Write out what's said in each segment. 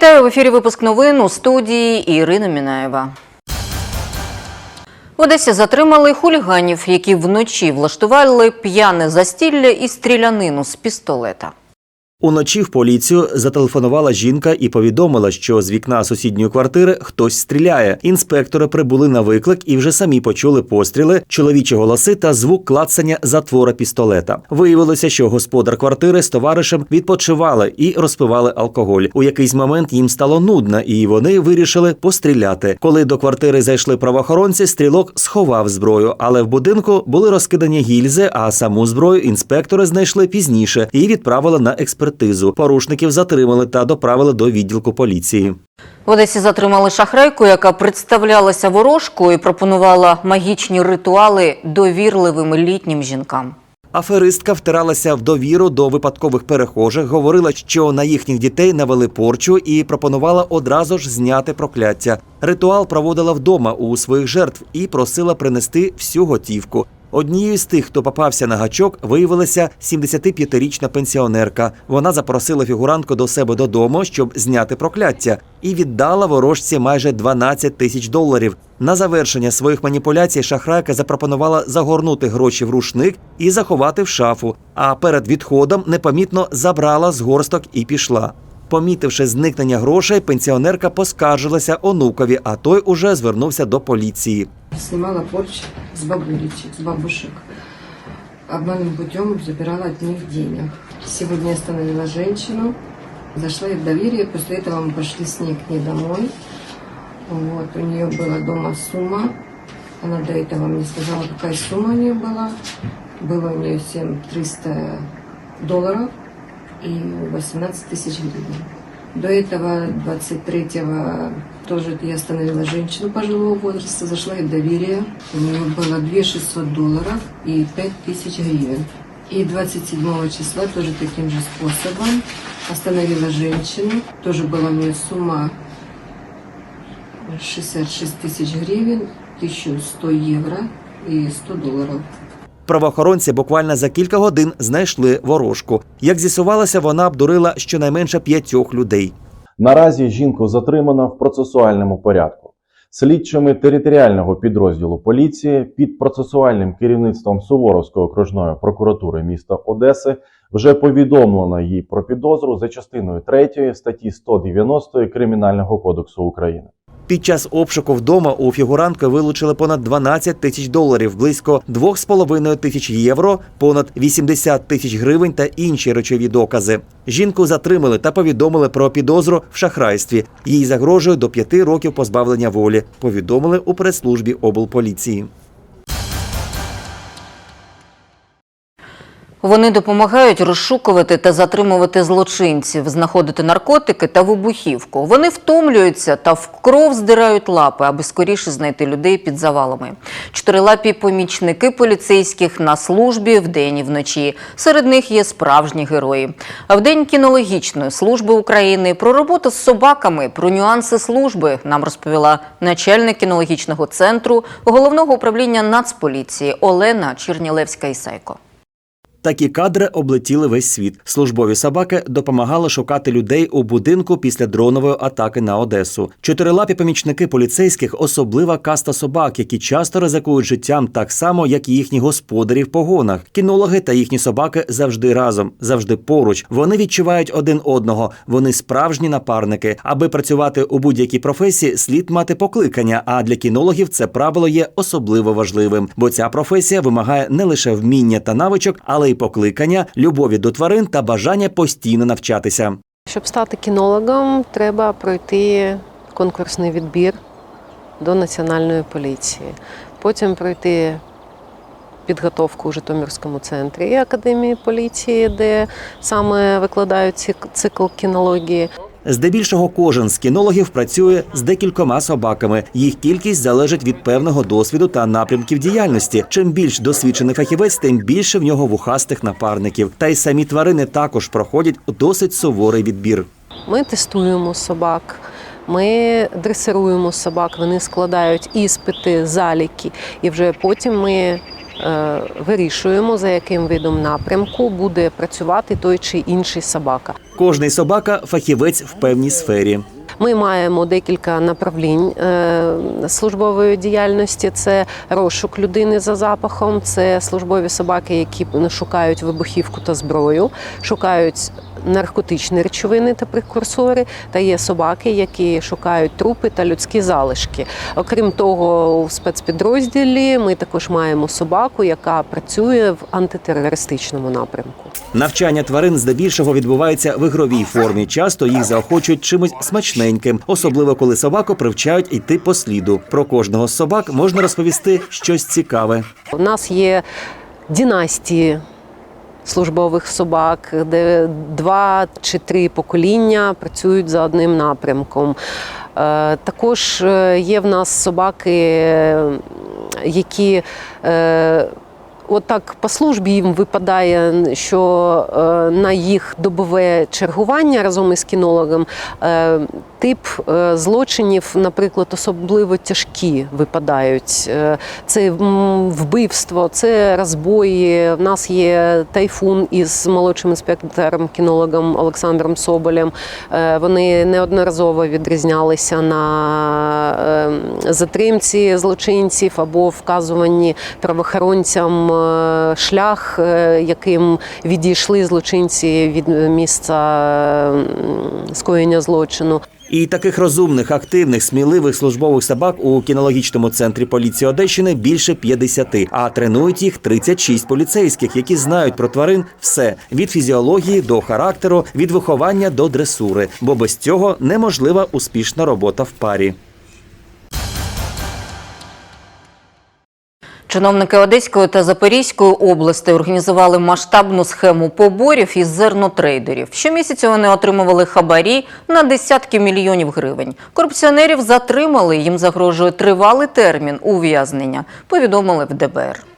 Вітаю в ефірі. Випуск новин у студії Ірина Мінаєва. В Одесі затримали хуліганів, які вночі влаштували п'яне застілля і стрілянину з пістолета. Уночі в поліцію зателефонувала жінка і повідомила, що з вікна сусідньої квартири хтось стріляє. Інспектори прибули на виклик і вже самі почули постріли, чоловічі голоси та звук клацання затвора пістолета. Виявилося, що господар квартири з товаришем відпочивали і розпивали алкоголь. У якийсь момент їм стало нудно, і вони вирішили постріляти. Коли до квартири зайшли правоохоронці, стрілок сховав зброю, але в будинку були розкидані гільзи, а саму зброю інспектори знайшли пізніше і відправили на експертизу. Порушників затримали та доправили до відділку поліції. В Одесі затримали шахрайку, яка представлялася ворожкою і пропонувала магічні ритуали довірливим літнім жінкам. Аферистка втиралася в довіру до випадкових перехожих, говорила, що на їхніх дітей навели порчу і пропонувала одразу ж зняти прокляття. Ритуал проводила вдома у своїх жертв і просила принести всю готівку. Однією з тих, хто попався на гачок, виявилася 75-річна пенсіонерка. Вона запросила фігурантку до себе додому, щоб зняти прокляття, і віддала ворожці майже 12 тисяч доларів. На завершення своїх маніпуляцій шахрайка запропонувала загорнути гроші в рушник і заховати в шафу. А перед відходом непомітно забрала з горсток і пішла. Помітивши зникнення грошей, пенсіонерка поскаржилася онукові, а той уже звернувся до поліції. Снимала порч с бабулечек, с бабушек. Обманным путем забирала от них денег. Сегодня остановила женщину, зашла ей в доверие, после этого мы пошли с ней к ней домой. Вот, у нее была дома сумма. Она до этого мне сказала, какая сумма у нее была. Было у нее 7300 долларов и 18 тысяч гривен. До этого 23-го тоже я остановила женщину пожилого возраста, зашла ей в доверие. У нее было 2 600 долларов и 5 тысяч гривен. И 27 числа тоже таким же способом остановила женщину. Тоже была у нее сумма 66 тысяч гривен, 1100 евро и 100 долларов. Правоохоронці буквально за кілька годин знайшли ворожку. Як з'ясувалося, вона обдурила щонайменше п'ятьох людей. Наразі жінку затримано в процесуальному порядку. Слідчими територіального підрозділу поліції під процесуальним керівництвом Суворовської окружної прокуратури міста Одеси вже повідомлено їй про підозру за частиною 3 статті 190 Кримінального кодексу України. Під час обшуку вдома у фігурантки вилучили понад 12 тисяч доларів, близько 2,5 тисяч євро, понад 80 тисяч гривень та інші речові докази. Жінку затримали та повідомили про підозру в шахрайстві. Їй загрожує до п'яти років позбавлення волі. Повідомили у прес-службі облполіції. Вони допомагають розшукувати та затримувати злочинців, знаходити наркотики та вибухівку. Вони втомлюються та в кров здирають лапи, аби скоріше знайти людей під завалами. Чотирилапі помічники поліцейських на службі вдень і вночі. Серед них є справжні герої. А в день кінологічної служби України про роботу з собаками, про нюанси служби нам розповіла начальник кінологічного центру головного управління Нацполіції Олена Чернілевська-Ісайко. Такі кадри облетіли весь світ. Службові собаки допомагали шукати людей у будинку після дронової атаки на Одесу. Чотирилапі помічники поліцейських особлива каста собак, які часто ризикують життям так само, як і їхні господарі в погонах. Кінологи та їхні собаки завжди разом, завжди поруч. Вони відчувають один одного. Вони справжні напарники. Аби працювати у будь-якій професії, слід мати покликання. А для кінологів це правило є особливо важливим, бо ця професія вимагає не лише вміння та навичок, але й покликання, любові до тварин та бажання постійно навчатися. Щоб стати кінологом, треба пройти конкурсний відбір до національної поліції. Потім пройти підготовку у Житомирському центрі академії поліції, де саме викладають цикл кінології. Здебільшого кожен з кінологів працює з декількома собаками. Їх кількість залежить від певного досвіду та напрямків діяльності. Чим більш досвідчений фахівець, тим більше в нього вухастих напарників. Та й самі тварини також проходять досить суворий відбір. Ми тестуємо собак. Ми дресируємо собак, вони складають іспити, заліки, і вже потім ми вирішуємо, за яким видом напрямку буде працювати той чи інший собака. Кожний собака фахівець в певній сфері. Ми маємо декілька направлінь е, службової діяльності: це розшук людини за запахом, це службові собаки, які шукають вибухівку та зброю, шукають наркотичні речовини та прекурсори, та є собаки, які шукають трупи та людські залишки. Окрім того, у спецпідрозділі ми також маємо собаку, яка працює в антитерористичному напрямку. Навчання тварин здебільшого відбувається в ігровій формі. Часто їх заохочують чимось смачненьким, особливо коли собаку привчають йти по сліду. Про кожного з собак можна розповісти щось цікаве. У нас є династії службових собак, де два чи три покоління працюють за одним напрямком. Е, Також е, є в нас собаки, е, які Отак по службі їм випадає, що е, на їх добове чергування разом із кінологом е, тип е, злочинів, наприклад, особливо тяжкі випадають. Це вбивство, це розбої. В нас є тайфун із молодшим інспектором кінологом Олександром Соболем. Вони неодноразово відрізнялися на затримці злочинців або вказуванні правоохоронцям шлях, е, яким відійшли злочинці від місця скоєння злочину. І таких розумних, активних, сміливих службових собак у кінологічному центрі поліції Одещини більше 50, а тренують їх 36 поліцейських, які знають про тварин все від фізіології до характеру, від виховання до дресури. Бо без цього неможлива успішна робота в парі. Чиновники Одеської та Запорізької області організували масштабну схему поборів із зернотрейдерів. Щомісяця вони отримували хабарі на десятки мільйонів гривень. Корупціонерів затримали, їм загрожує тривалий термін ув'язнення, повідомили в ДБР.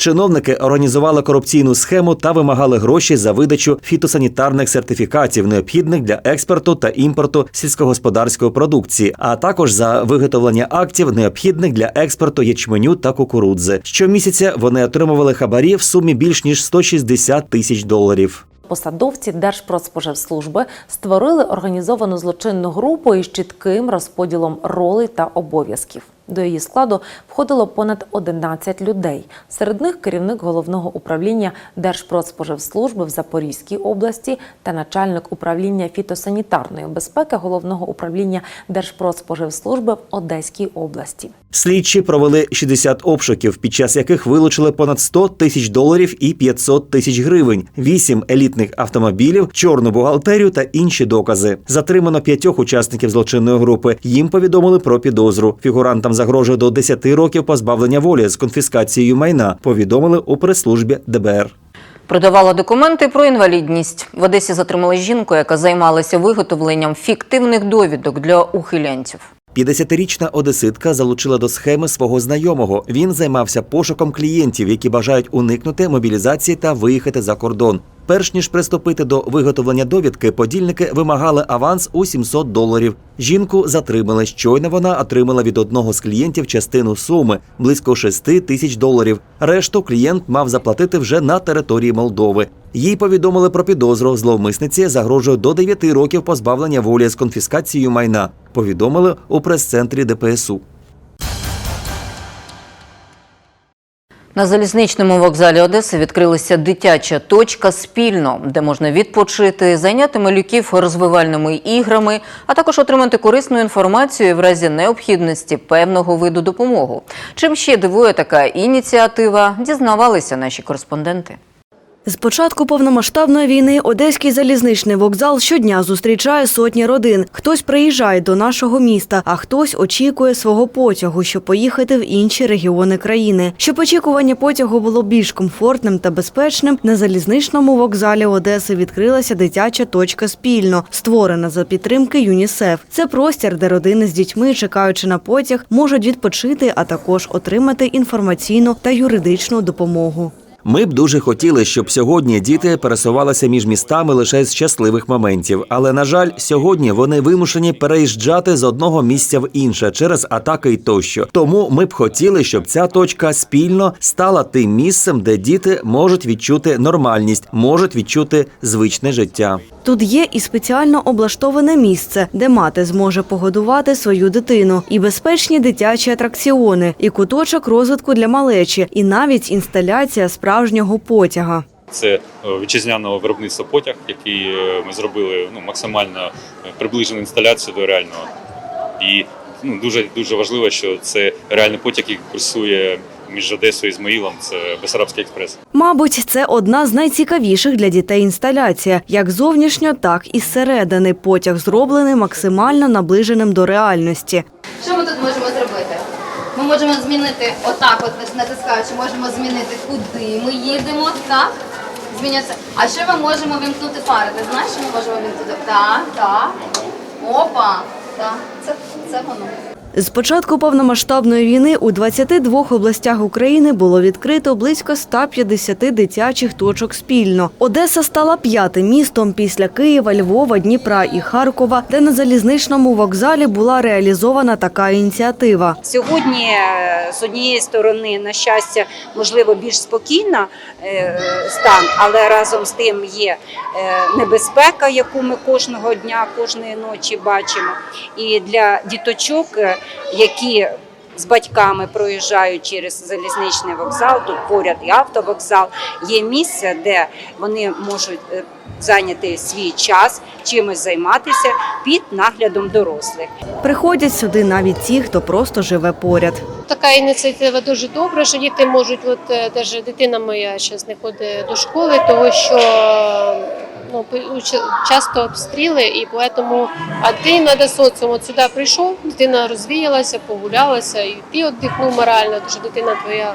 Чиновники організували корупційну схему та вимагали гроші за видачу фітосанітарних сертифікатів, необхідних для експорту та імпорту сільськогосподарської продукції, а також за виготовлення актів, необхідних для експорту ячменю та кукурудзи. Щомісяця вони отримували хабарі в сумі більш ніж 160 тисяч доларів. Посадовці Держпродспоживслужби створили організовану злочинну групу із чітким розподілом ролей та обов'язків. До її складу входило понад 11 людей. Серед них керівник головного управління Держпродспоживслужби в Запорізькій області та начальник управління фітосанітарної безпеки головного управління Держпродспоживслужби в Одеській області. Слідчі провели 60 обшуків, під час яких вилучили понад 100 тисяч доларів і 500 тисяч гривень, 8 елітних автомобілів, чорну бухгалтерію та інші докази. Затримано п'ятьох учасників злочинної групи. Їм повідомили про підозру. Фігурантам загрожує до 10 років позбавлення волі з конфіскацією майна. Повідомили у прес-службі ДБР. Продавала документи про інвалідність. В Одесі затримали жінку, яка займалася виготовленням фіктивних довідок для ухилянців. 50-річна одеситка залучила до схеми свого знайомого. Він займався пошуком клієнтів, які бажають уникнути мобілізації та виїхати за кордон. Перш ніж приступити до виготовлення довідки, подільники вимагали аванс у 700 доларів. Жінку затримали. Щойно вона отримала від одного з клієнтів частину суми близько 6 тисяч доларів. Решту клієнт мав заплатити вже на території Молдови. Їй повідомили про підозру. Зловмисниці загрожує до 9 років позбавлення волі з конфіскацією майна. Повідомили у прес-центрі ДПСУ. На залізничному вокзалі Одеси відкрилася дитяча точка спільно, де можна відпочити, зайняти малюків розвивальними іграми, а також отримати корисну інформацію в разі необхідності певного виду допомоги. Чим ще дивує така ініціатива, дізнавалися наші кореспонденти. З початку повномасштабної війни Одеський залізничний вокзал щодня зустрічає сотні родин. Хтось приїжджає до нашого міста, а хтось очікує свого потягу, щоб поїхати в інші регіони країни. Щоб очікування потягу було більш комфортним та безпечним, на залізничному вокзалі Одеси відкрилася дитяча точка спільно, створена за підтримки ЮНІСЕФ. Це простір, де родини з дітьми, чекаючи на потяг, можуть відпочити, а також отримати інформаційну та юридичну допомогу. Ми б дуже хотіли, щоб сьогодні діти пересувалися між містами лише з щасливих моментів. Але на жаль, сьогодні вони вимушені переїжджати з одного місця в інше через атаки й тощо. Тому ми б хотіли, щоб ця точка спільно стала тим місцем, де діти можуть відчути нормальність, можуть відчути звичне життя. Тут є і спеціально облаштоване місце, де мати зможе погодувати свою дитину, і безпечні дитячі атракціони, і куточок розвитку для малечі, і навіть інсталяція справжнього потяга. Це е, вітчизняного виробництва потяг, який е, ми зробили ну, максимально е, приближену інсталяцію до реального. І ну, дуже дуже важливо, що це реальний потяг, який курсує між Одесою і Ізмаїлом. Це Бесарабський експрес. Мабуть, це одна з найцікавіших для дітей інсталяція, як зовнішньо, так і зсередини. Потяг зроблений максимально наближеним до реальності. Що ми тут можемо зробити? Можемо змінити отак, от натискаючи, можемо змінити, куди ми їдемо, так? Змінюється. А ще ми можемо вимкнути фари. Ти знаєш, що ми можемо вимкнути? Так, так. Опа. Так, це, це воно. З початку повномасштабної війни у 22 областях України було відкрито близько 150 дитячих точок спільно. Одеса стала п'ятим містом після Києва, Львова, Дніпра і Харкова, де на залізничному вокзалі була реалізована така ініціатива. Сьогодні е, з однієї сторони, на щастя, можливо, більш спокійна е, стан, але разом з тим є е, небезпека, яку ми кожного дня, кожної ночі бачимо. І для діточок, які з батьками проїжджають через залізничний вокзал, тут поряд і автовокзал, є місце, де вони можуть е, зайняти свій час, чимось займатися під наглядом дорослих. Приходять сюди навіть ті, хто просто живе поряд. Така ініціатива дуже добра, що діти можуть, от е, даже дитина моя зараз не ходить до школи, тому що ну, часто обстріли, і тому а ти треба соціум. От сюди прийшов, дитина розвіялася, погулялася, і ти віддихнув морально, тому що дитина твоя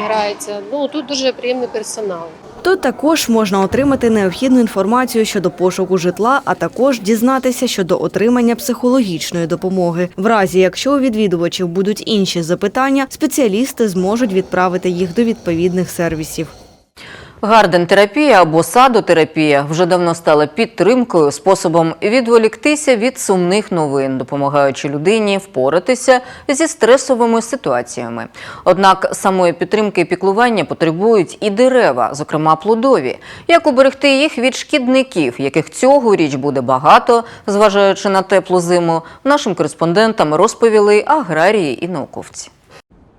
грається. Ну тут дуже приємний персонал. Тут також можна отримати необхідну інформацію щодо пошуку житла, а також дізнатися щодо отримання психологічної допомоги. В разі, якщо у відвідувачів будуть інші запитання, спеціалісти зможуть відправити їх до відповідних сервісів. Гарден-терапія або садотерапія вже давно стала підтримкою, способом відволіктися від сумних новин, допомагаючи людині впоратися зі стресовими ситуаціями. Однак самої підтримки і піклування потребують і дерева, зокрема плодові. Як уберегти їх від шкідників, яких цьогоріч буде багато, зважаючи на теплу зиму, нашим кореспондентам розповіли аграрії і науковці.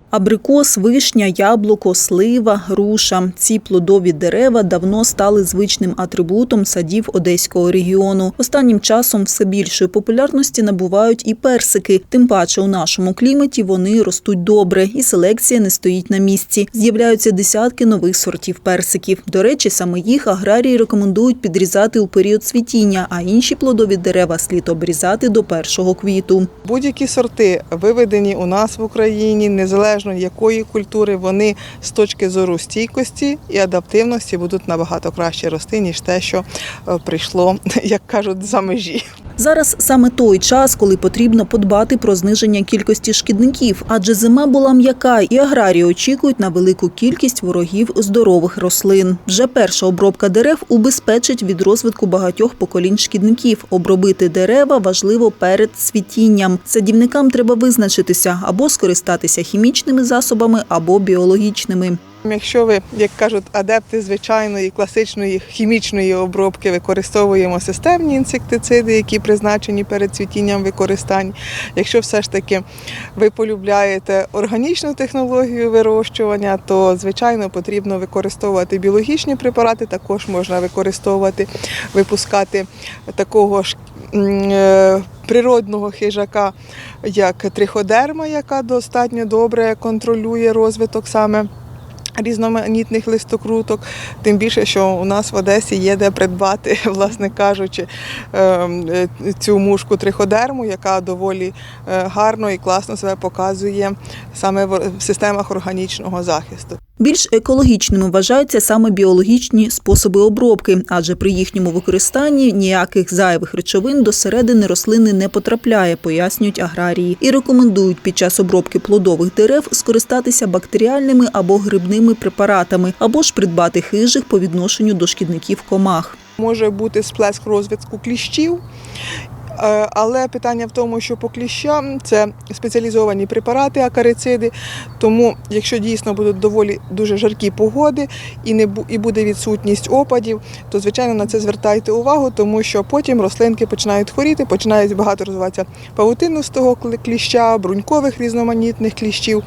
Абрикос, вишня, яблуко, слива, груша. Ці плодові дерева давно стали звичним атрибутом садів одеського регіону. Останнім часом все більшої популярності набувають і персики. Тим паче у нашому кліматі вони ростуть добре, і селекція не стоїть на місці. З'являються десятки нових сортів персиків. До речі, саме їх аграрії рекомендують підрізати у період цвітіння, а інші плодові дерева слід обрізати до першого квіту. Будь-які сорти виведені у нас в Україні, незалежно якої культури, вони з точки зору стійкості і адаптивності будуть набагато краще рости, ніж те, що е, прийшло, як кажуть, за межі. Зараз саме той час, коли потрібно подбати про зниження кількості шкідників, адже зима була м'яка, і аграрії очікують на велику кількість ворогів здорових рослин. Вже перша обробка дерев убезпечить від розвитку багатьох поколінь шкідників. Обробити дерева важливо перед цвітінням. Садівникам треба визначитися або скористатися хімічними засобами, або біологічними. Якщо ви, як кажуть, адепти звичайної класичної хімічної обробки, використовуємо системні інсектициди, які призначені перед цвітінням використання. Якщо все ж таки ви полюбляєте органічну технологію вирощування, то звичайно потрібно використовувати біологічні препарати. Також можна використовувати, випускати такого ж природного хижака, як триходерма, яка достатньо добре контролює розвиток саме різноманітних листокруток, тим більше, що у нас в Одесі є де придбати, власне кажучи, ем, е, цю мушку триходерму, яка доволі е, гарно і класно себе показує саме в системах органічного захисту. Більш екологічними вважаються саме біологічні способи обробки, адже при їхньому використанні ніяких зайвих речовин до середини рослини не потрапляє, пояснюють аграрії, і рекомендують під час обробки плодових дерев скористатися бактеріальними або грибними препаратами, або ж придбати хижих по відношенню до шкідників комах. Може бути сплеск розвитку кліщів. Е, Але питання в тому, що по кліщам це спеціалізовані препарати, акарициди. Тому, якщо дійсно будуть доволі дуже жаркі погоди і не і буде відсутність опадів, то звичайно на це звертайте увагу, тому що потім рослинки починають хворіти, починають багато розвиватися павутинностого кли- кліща, брунькових різноманітних кліщів.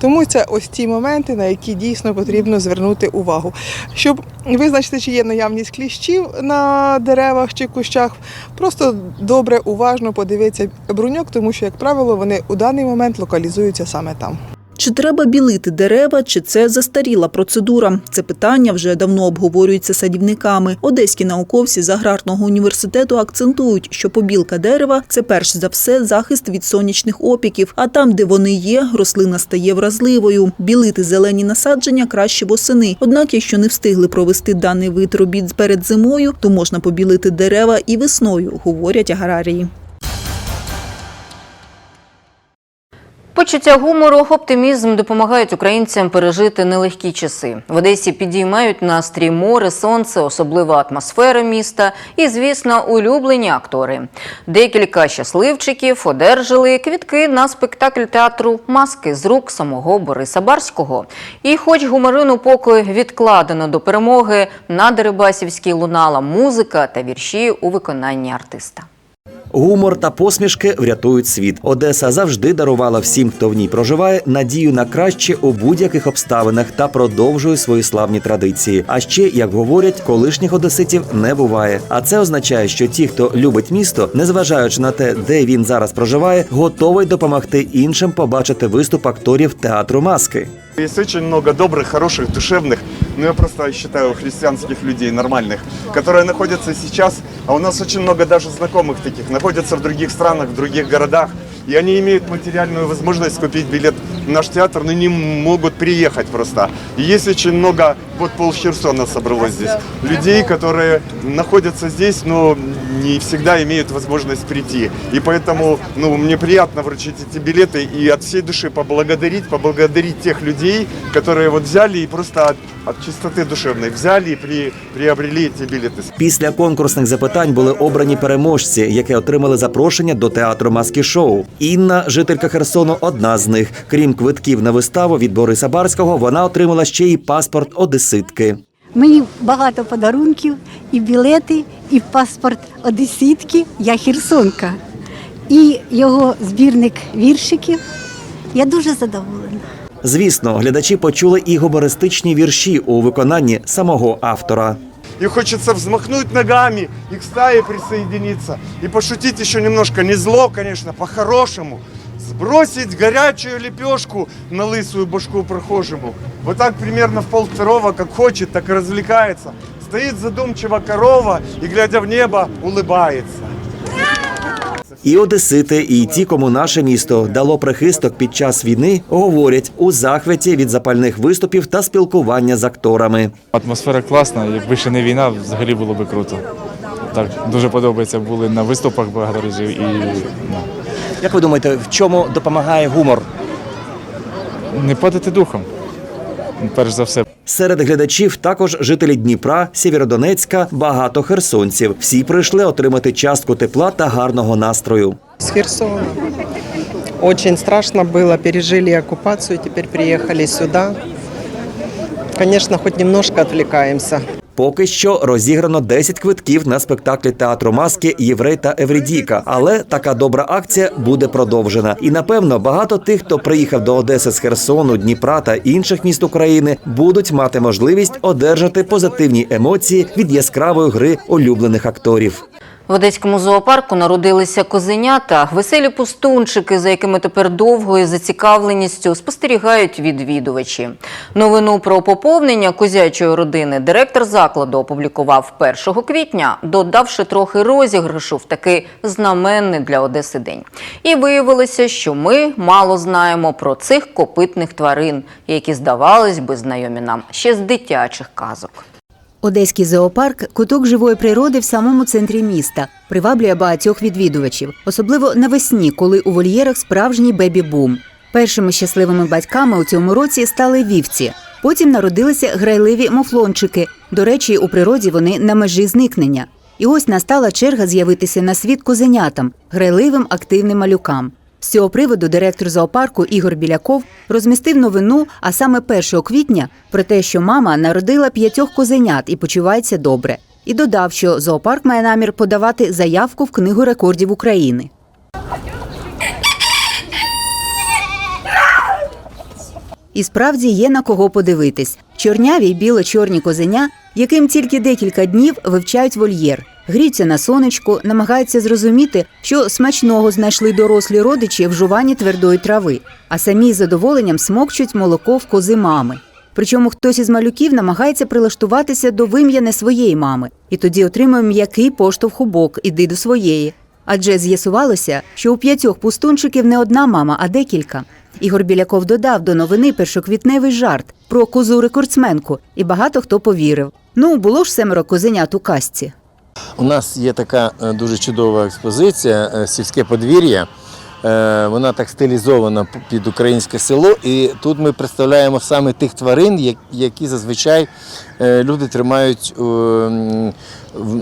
Тому це ось ті моменти, на які дійсно потрібно звернути увагу. Щоб визначити, чи є наявність кліщів на деревах чи кущах, просто добре, уважно подивитися бруньок, тому що, як правило, вони у даний момент локалізуються саме там. Чи треба білити дерева, чи це застаріла процедура? Це питання вже давно обговорюється садівниками. Одеські науковці з аграрного університету акцентують, що побілка дерева це перш за все захист від сонячних опіків. А там, де вони є, рослина стає вразливою. Білити зелені насадження краще восени. Однак, якщо не встигли провести даний вид робіт перед зимою, то можна побілити дерева і весною, говорять аграрії. Почуття гумору, оптимізм допомагають українцям пережити нелегкі часи. В Одесі підіймають настрій море, сонце, особлива атмосфера міста і, звісно, улюблені актори. Декілька щасливчиків одержали квітки на спектакль театру Маски з рук самого Бориса Барського. І, хоч гуморину поки відкладено до перемоги, на Дерибасівській лунала музика та вірші у виконанні артиста. Гумор та посмішки врятують світ. Одеса завжди дарувала всім, хто в ній проживає, надію на краще у будь-яких обставинах та продовжує свої славні традиції. А ще, як говорять, колишніх одеситів не буває. А це означає, що ті, хто любить місто, незважаючи на те, де він зараз проживає, готовий допомогти іншим побачити виступ акторів театру маски. Есть очень много добрых, хороших, душевных, ну я просто считаю христианских людей, нормальных, которые находятся сейчас, а у нас очень много даже знакомых таких, находятся в других странах, в других городах, и они имеют материальную возможность купить билет наш театр, но не могут приехать просто. И есть очень много, вот пол Херсона собралось здесь, людей, которые находятся здесь, но не всегда имеют возможность прийти. И поэтому, ну, мне приятно вручить эти билеты и от всей души поблагодарить, поблагодарить тех людей, которые вот взяли и просто от, от чистоты душевной взяли и при, приобрели эти билеты. Після конкурсних запитань були обрані переможці, які отримали запрошення до театру маски шоу. Інна, жителька Херсону, одна з них. Крім квитків на виставу від Бориса Барського, вона отримала ще й паспорт одеситки. Мені багато подарунків, і білети, і паспорт одеситки. Я херсонка. І його збірник віршиків. Я дуже задоволена. Звісно, глядачі почули і гумористичні вірші у виконанні самого автора. И хочется взмахнуть ногами и к стае присоединиться. И пошутить еще немножко, не зло, конечно, по-хорошему. Сбросить горячую лепешку на лысую башку прохожему. Вот так примерно в пол второго, как хочет, так и развлекается. Стоит задумчиво корова и, глядя в небо, улыбается. І одесити, і ті, кому наше місто дало прихисток під час війни, говорять у захваті від запальних виступів та спілкування з акторами. Атмосфера класна, якби ще не війна, взагалі було би круто. Так, дуже подобається, були на виступах багато разів і ну, Як ви думаєте, в чому допомагає гумор? не падати духом. Перш за все. Серед глядачів також жителі Дніпра, Сєвєродонецька, багато херсонців. Всі прийшли отримати частку тепла та гарного настрою. С Херсона. Очень страшно было, пережили оккупацию, теперь приехали сюда. Конечно, хоть немножко отвлекаемся. Поки що розіграно 10 квитків на спектаклі театру маски Єврей та Евредіка. Але така добра акція буде продовжена. І напевно багато тих, хто приїхав до Одеси з Херсону, Дніпра та інших міст України, будуть мати можливість одержати позитивні емоції від яскравої гри улюблених акторів. В одеському зоопарку народилися козенята, веселі пустунчики, за якими тепер довго і зацікавленістю спостерігають відвідувачі. Новину про поповнення козячої родини директор закладу опублікував 1 квітня, додавши трохи розіграшу в такий знаменний для Одеси день. І виявилося, що ми мало знаємо про цих копитних тварин, які, здавалось би, знайомі нам ще з дитячих казок. Одеський зоопарк куток живої природи в самому центрі міста, приваблює багатьох відвідувачів, особливо навесні, коли у вольєрах справжній бебі-бум. Першими щасливими батьками у цьому році стали вівці. Потім народилися грайливі муфлончики. До речі, у природі вони на межі зникнення. І ось настала черга з'явитися на світ козенятам, грайливим активним малюкам. З цього приводу директор зоопарку Ігор Біляков розмістив новину, а саме 1 квітня, про те, що мама народила п'ятьох козенят і почувається добре. І додав, що зоопарк має намір подавати заявку в книгу рекордів України. І справді є на кого подивитись. Чорняві й біло-чорні козеня, яким тільки декілька днів вивчають вольєр, гріються на сонечку, намагаються зрозуміти, що смачного знайшли дорослі родичі в жуванні твердої трави, а самі з задоволенням смокчуть молоко в кози мами. Причому хтось із малюків намагається прилаштуватися до вим'яне своєї мами, і тоді отримує м'який поштовх у бок іди до своєї. Адже з'ясувалося, що у п'ятьох пустунчиків не одна мама, а декілька. Ігор Біляков додав до новини першоквітневий жарт про козу рекордсменку, і багато хто повірив. Ну, було ж семеро козенят у казці. У нас є така е, дуже чудова експозиція е, сільське подвір'я. Е, Вона так стилізована під українське село, і тут ми представляємо саме тих тварин, які зазвичай люди тримають в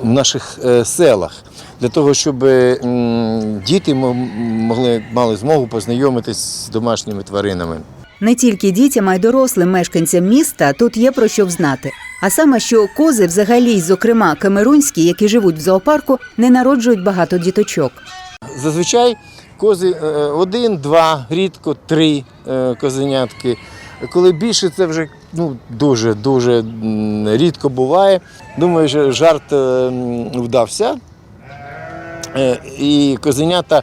наших селах. Для того, щоб діти могли мали змогу познайомитись з домашніми тваринами. Не тільки дітям, а й дорослим мешканцям міста тут є про що взнати. А саме, що кози, взагалі, зокрема камерунські, які живуть в зоопарку, не народжують багато діточок. Зазвичай кози е, один, два, рідко три е, козенятки. Коли більше, це вже ну, дуже дуже рідко буває. Думаю, що жарт е, вдався. І козенята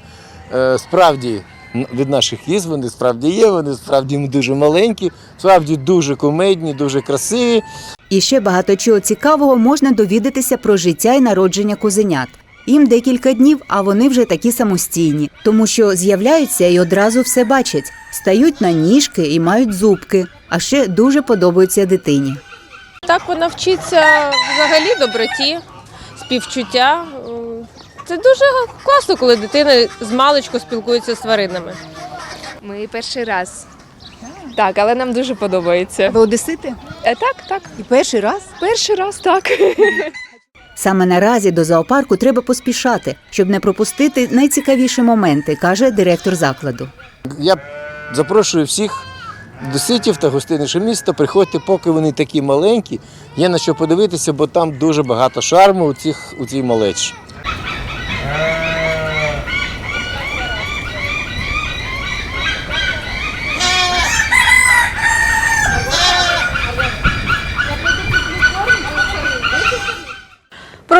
справді від наших із вони справді є, вони справді дуже маленькі, справді дуже кумедні, дуже красиві. І ще багато чого цікавого можна довідатися про життя і народження козенят. Їм декілька днів, а вони вже такі самостійні, тому що з'являються і одразу все бачать, стають на ніжки і мають зубки, а ще дуже подобаються дитині. Так вона вчиться взагалі доброті, співчуття. Це дуже класно, коли дитина з маличку спілкується з тваринами. Ми перший раз. Так, але нам дуже подобається. Ви одесити? Е, Так, так. І перший раз? Перший раз, так. Саме наразі до зоопарку треба поспішати, щоб не пропустити найцікавіші моменти, каже директор закладу. Я запрошую всіх доситів та гостей нашого міста. Приходьте, поки вони такі маленькі. Є на що подивитися, бо там дуже багато шарму у, цих, у цій малечі.